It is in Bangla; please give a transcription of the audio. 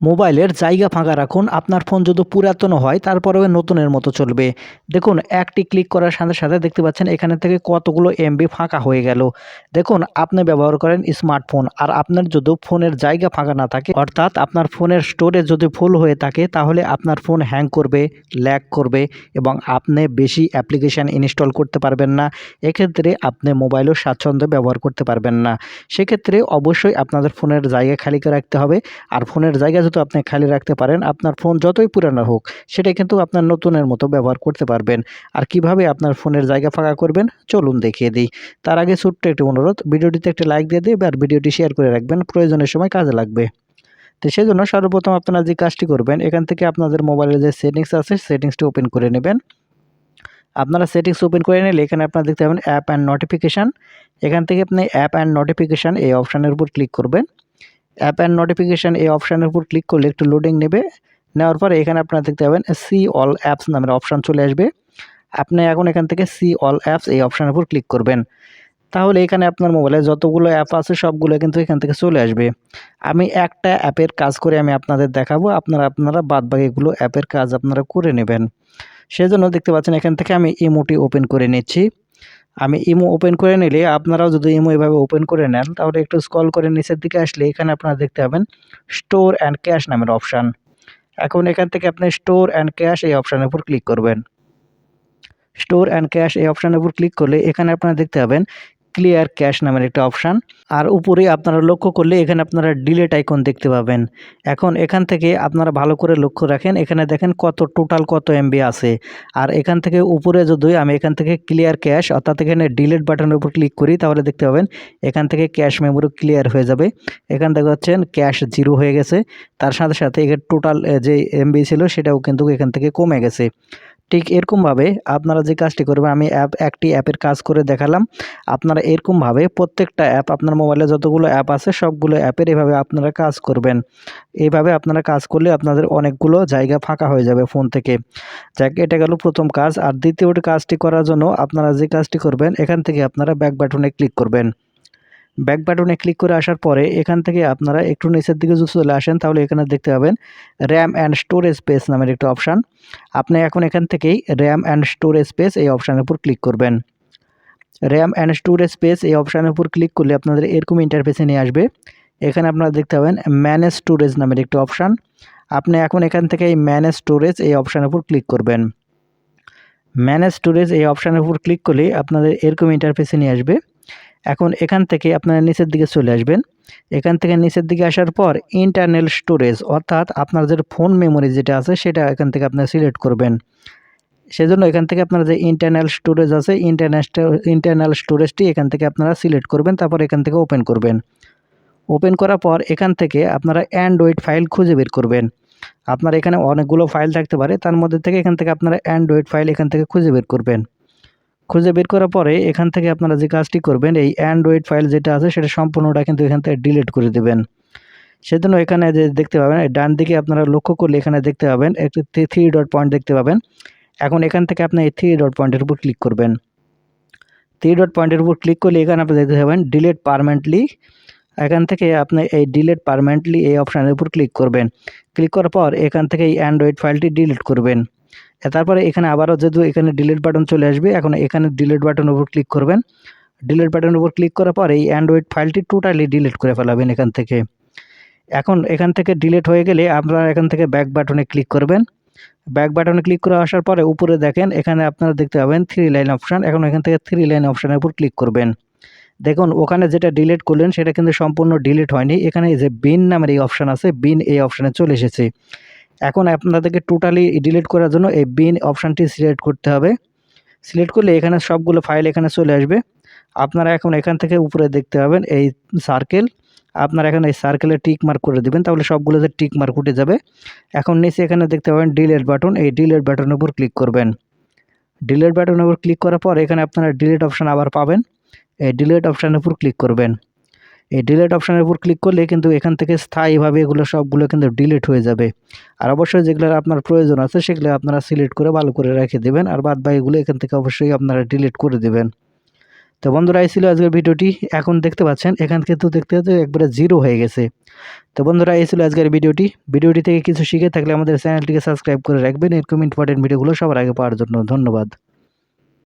মোবাইলের জায়গা ফাঁকা রাখুন, আপনার ফোন যদি পুরাতন হয়, তারপরেও নতুনের মতো চলবে। দেখুন, একটি ক্লিক করার সাথে সাথে দেখতে পাচ্ছেন এখানে থেকে কতগুলো এমবি ফাঁকা হয়ে গেল। দেখুন, আপনি ব্যবহার করেন স্মার্টফোন, আর আপনার যদি ফোনের জায়গা ফাঁকা না থাকে, অর্থাৎ আপনার ফোনের স্টোরেজ যদি ফুল হয়ে থাকে, তাহলে আপনার ফোন হ্যাং করবে, ল্যাগ করবে, এবং আপনি বেশি অ্যাপ্লিকেশান ইনস্টল করতে পারবেন না। এক্ষেত্রে আপনি মোবাইলও স্বাচ্ছন্দ্যে ব্যবহার করতে পারবেন না। সেক্ষেত্রে অবশ্যই আপনাদের ফোনের জায়গা খালি করে রাখতে হবে, আর ফোনের জায়গা যদি আপনি খালি রাখতে পারেন, আপনার ফোন যতই পুরানো হোক সেটা কিন্তু আপনার নতুনের মতো ব্যবহার করতে পারবেন। আর কীভাবে আপনার ফোনের জায়গা ফাঁকা করবেন, চলুন দেখিয়ে দিই। তার আগে ছোট্ট একটি অনুরোধ, ভিডিওটিতে একটি লাইক দিয়ে দিই আর ভিডিওটি শেয়ার করে রাখবেন, প্রয়োজনের সময় কাজে লাগবে। তো সেই জন্য সর্বপ্রথম আপনারা যে কাজটি করবেন, এখান থেকে আপনাদের মোবাইলের যে সেটিংস আছে, সেটিংসটি ওপেন করে নেবেন। আপনারা সেটিংস ওপেন করে নিলে এখানে আপনারা দেখতে পাবেন অ্যাপ অ্যান্ড নোটিফিকেশান। এখান থেকে আপনি অ্যাপ অ্যান্ড নোটিফিকেশান এই অপশানের উপর ক্লিক করবেন। অ্যাপ অ্যান্ড নোটিফিকেশান এই অপশানের উপর ক্লিক করলে একটু লোডিং নেবে। নেওয়ার পরে এখানে আপনারা দেখতে পাবেন সি অল অ্যাপস নামের অপশান চলে আসবে। আপনি এখন এখান থেকে সি অল অ্যাপস এই অপশানের উপর ক্লিক করবেন। তাহলে এখানে আপনার মোবাইলে যতগুলো অ্যাপ আছে সবগুলো কিন্তু এখান থেকে চলে আসবে। আমি একটা অ্যাপের কাজ করে আমি আপনাদের দেখাবো। আপনারা আপনারা বাদ বাকিগুলো অ্যাপের কাজ আপনারা করে নেবেন। সেজন্য দেখতে পাচ্ছেন এখান থেকে আমি ইমোটি ওপেন করে নিচ্ছি। আমি ইমো ওপেন করে নিলে আপনারাও যদি ইমো এভাবে ওপেন করে নেন, তাহলে একটু স্কল করে নিচের দিকে আসলে এখানে আপনারা দেখতে পাবেন স্টোর অ্যান্ড ক্যাশ নামের অপশান। এখন এখান থেকে আপনি স্টোর অ্যান্ড ক্যাশ এই অপশানের উপর ক্লিক করবেন। স্টোর অ্যান্ড ক্যাশ এই অপশানের উপর ক্লিক করলে এখানে আপনারা দেখতে পাবেন ক্লিয়ার ক্যাশ নামের একটা অপশান আর উপরে আপনারা লক্ষ্য করলে এখানে আপনারা ডিলেট আইকন দেখতে পাবেন। এখন এখান থেকে আপনারা ভালো করে লক্ষ্য রাখেন, এখানে দেখেন কত টোটাল কত এমবি আছে। আর এখান থেকে উপরে যদি আমি এখান থেকে ক্লিয়ার ক্যাশ অর্থাৎ এখানে ডিলেট বাটনের উপর ক্লিক করি, তাহলে দেখতে পাবেন এখান থেকে ক্যাশ মেমোরি ক্লিয়ার হয়ে যাবে। এখান থেকে হচ্ছেন ক্যাশ জিরো হয়ে গেছে। তার সাথে সাথে এখানে টোটাল যে এমবি ছিল, সেটাও কিন্তু এখান থেকে কমে গেছে। ঠিক এরকমভাবে আপনারা যে কাজটি করবেন, আমি অ্যাপ একটি অ্যাপের কাজ করে দেখালাম। আপনারা এরকমভাবে প্রত্যেকটা অ্যাপ আপনার মোবাইলে যতগুলো অ্যাপ আছে, সবগুলো অ্যাপের এভাবে আপনারা কাজ করবেন। এইভাবে আপনারা কাজ করলে আপনাদের অনেকগুলো জায়গা ফাঁকা হয়ে যাবে ফোন থেকে। যাক, এটা গেল প্রথম কাজ। আর দ্বিতীয়টি কাজটি করার জন্য আপনারা যে কাজটি করবেন, এখান থেকে আপনারা ব্যাক বাটনে ক্লিক করবেন। ব্যাক বাটনে ক্লিক করে আসার পরে এখান থেকে আপনারা একটু নিচের দিকে যদি চলে আসেন, তাহলে এখানে দেখতে পাবেন র্যাম অ্যান্ড স্টোরেজ স্পেস নামের একটা অপশান আপনি এখন এখান থেকেই র্যাম অ্যান্ড স্টোরেজ স্পেস এই অপশানের উপর ক্লিক করবেন। র্যাম অ্যান্ড স্টোরেজ স্পেস এই অপশানের উপর ক্লিক করলে আপনাদের এরকম ইন্টারফেসে নিয়ে আসবে। এখানে আপনারা দেখতে পাবেন ম্যানেজ স্টোরেজ নামের একটি অপশান আপনি এখন এখান থেকে এই ম্যানেজ স্টোরেজ এই অপশানের উপর ক্লিক করবেন। ম্যানেজ স্টোরেজ এই অপশানের উপর ক্লিক করলে আপনাদের এরকম ইন্টারফেসে নিয়ে আসবে। এখন এখান থেকে আপনারা নিচের দিকে চলে আসবেন। এখান থেকে নিচের দিকে আসার পর ইন্টারনাল স্টোরেজ অর্থাৎ আপনার যে ফোন মেমোরি যেটা আছে, সেটা এখান থেকে আপনারা সিলেক্ট করবেন। সেজন্য এখান থেকে আপনারা যে ইন্টারনাল স্টোরেজ আছে ইন্টারন্যাশনাল ইন্টারনাল স্টোরেজটি এখান থেকে আপনারা সিলেক্ট করবেন, তারপর এখান থেকে ওপেন করবেন। ওপেন করার পর এখান থেকে আপনারা অ্যান্ড্রয়েড ফাইল খুঁজে বের করবেন। আপনার এখানে অনেকগুলো ফাইল থাকতে পারে, তার মধ্যে থেকে এখান থেকে আপনারা অ্যান্ড্রয়েড ফাইল এখান থেকে খুঁজে বের করবেন। খুঁজে বের করার পরে এখান থেকে আপনারা যে কাজটি করবেন, এই অ্যান্ড্রয়েড ফাইল যেটা আছে সেটা সম্পূর্ণটা কিন্তু এখান থেকে ডিলিট করে দেবেন। সেজন্য এখানে যে দেখতে পাবেন ডান দিকে আপনারা লক্ষ্য করলে এখানে দেখতে পাবেন, একটি থ্রি ডট পয়েন্ট দেখতে পাবেন। এখন এখান থেকে আপনি এই থ্রি ডট পয়েন্টের উপর ক্লিক করবেন। থ্রি ডট পয়েন্টের উপর ক্লিক করলে এখানে আপনি দেখতে পাবেন ডিলেট পারমানেন্টলি এখান থেকে আপনি এই ডিলেট পারমানেন্টলি এই অপশানের উপর ক্লিক করবেন। ক্লিক করার পর এখান থেকে এই অ্যান্ড্রয়েড ফাইলটি ডিলিট করবেন। তারপরে এখানে আবারও যেহেতু এখানে ডিলিট বাটন চলে আসবে, এখন এখানে ডিলিট বাটনের উপর ক্লিক করবেন। ডিলিট বাটনের উপর ক্লিক করার পর এই অ্যান্ড্রয়েড ফাইলটি টোটালি ডিলিট করে ফেলাবেন এখান থেকে। এখন এখান থেকে ডিলিট হয়ে গেলে আপনারা এখান থেকে ব্যাক বাটনে ক্লিক করবেন। ব্যাক বাটনে ক্লিক করে আসার পরে উপরে দেখেন, এখানে আপনারা দেখতে পাবেন থ্রি লাইন অপশান এখন এখান থেকে থ্রি লাইন অপশানের উপর ক্লিক করবেন। দেখুন, ওখানে যেটা ডিলিট করলেন, সেটা কিন্তু সম্পূর্ণ ডিলিট হয়নি। এখানে যে বিন নামের এই অপশান আছে বিন এই অপশানে চলে এসেছে। এখন আপনাদেরকে টোটালি ডিলিট করার জন্য এই বিন অপশানটি সিলেক্ট করতে হবে। সিলেক্ট করলে এখানে সবগুলো ফাইল এখানে চলে আসবে। আপনারা এখন এখান থেকে উপরে দেখতে পাবেন এই সার্কেল আপনারা এখন এই সার্কেলে টিক মার্ক করে দেবেন, তাহলে সবগুলোতে টিক মার্ক উঠে যাবে। এখন নিচে এখানে দেখতে পাবেন ডিলেট বাটন এই ডিলেট বাটনের উপর ক্লিক করবেন। ডিলেট বাটনের উপর ক্লিক করার পর এখানে আপনারা ডিলেট অপশান আবার পাবেন। এই ডিলেট অপশানের উপর ক্লিক করবেন। এই ডিলেট অপশানের উপর ক্লিক করলে কিন্তু এখান থেকে স্থায়ীভাবে এগুলো সবগুলো কিন্তু ডিলিট হয়ে যাবে। আর অবশ্যই যেগুলো আপনার প্রয়োজন আছে সেগুলো আপনারা সিলেক্ট করে ভালো করে রেখে দেবেন আর বাদ বাকিগুলো এখান থেকে অবশ্যই আপনারা ডিলিট করে দেবেন। তো বন্ধুরা, এই ছিল আজকের ভিডিওটি। এখন দেখতে পাচ্ছেন, এখান কিন্তু দেখতে পাচ্ছেন একবারে জিরো হয়ে গেছে। তো বন্ধুরা, এই ছিল আজকের ভিডিওটি। ভিডিওটি থেকে কিছু শিখে থাকলে আমাদের চ্যানেলটিকে সাবস্ক্রাইব করে রাখবেন। এরকম ইম্পর্টেন্ট ভিডিওগুলো সবার আগে পাওয়ার জন্য ধন্যবাদ।